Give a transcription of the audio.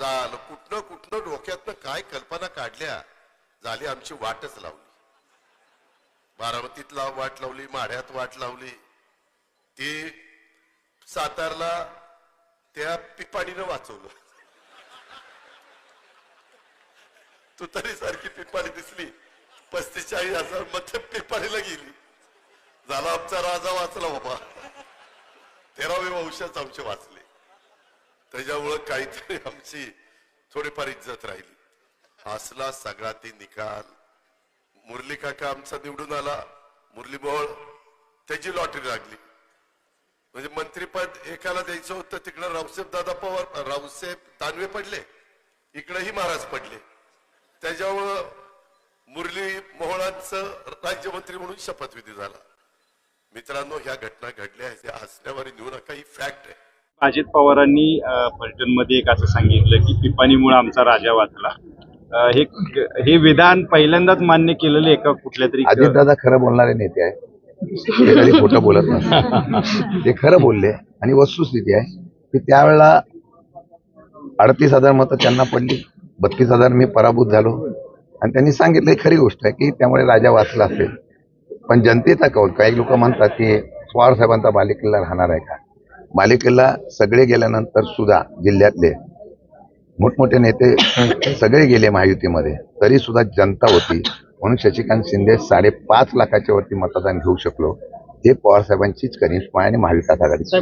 झालं कुठनं कुठनं डोक्यातनं काय कल्पना काढल्या झाली आमची वाटच लावली. बारामतीत लाव वाट लावली माढ्यात वाट लावली. ती सातारला त्या पिपाणीनं वाचवलं. तू तरी सारखी पिपाणी दिसली. पस्तीस चाळीस हजारमध्ये पिपाणीला गेली. झाला आमचा राजा वाचला बाबा. तेरावे वंशच आमचे वाचले. त्याच्यामुळं काहीतरी आमची थोडीफार इज्जत राहिली. असला सगळा ते निकाल. मुरली काका आमचा निवडून आला. मुरली मोहोळ त्याची लॉटरी लागली. म्हणजे मंत्रीपद एकाला द्यायचं होतं तिकडं रावसाहेब दादा पवार रावसाहेब दानवे पडले. इकडेही महाराज पडले. त्याच्यामुळं मुरली मोहोळांचं राज्यमंत्री म्हणून शपथविधी झाला. मित्रांनो ह्या घटना घडल्या ह्या या हसण्यावर नेऊ नका ही फॅक्ट आहे. अजित पवारांनी अ, एक असं सांगितलं की पिपाणीमुळे आमचा राजा वाचला. हे हे विधान पहिल्यांदाच मान्य केलेलं आहे का कुठल्या तरी अजितदादा खरं बोलणारे नेते आहे. ते खोटं बोलत नाही. ते खरं बोलले आणि वस्तुस्थिती आहे की त्यावेळेला अडतीस हजार मतं त्यांना पडली. बत्तीस हजार मी पराभूत झालो. आणि त्यांनी सांगितलं खरी गोष्ट आहे की त्यामुळे राजा वाचला असेल. पण जनतेचा कौल काही लोक म्हणतात की पवार साहेबांचा बालेकिल्ला राहणार आहे का? बालेकिल्ला सगळे गेल्यानंतर सुद्धा जिल्ह्यातले मोठमोठे नेते सगळे गेले महायुतीमध्ये तरी सुद्धा जनता होती म्हणून शशिकांत शिंदे साडेपाच लाखाच्या वरती मतदान घेऊ शकलो हे पवार साहेबांचीच करिश्मा आहे आणि महाविकास आघाडीची.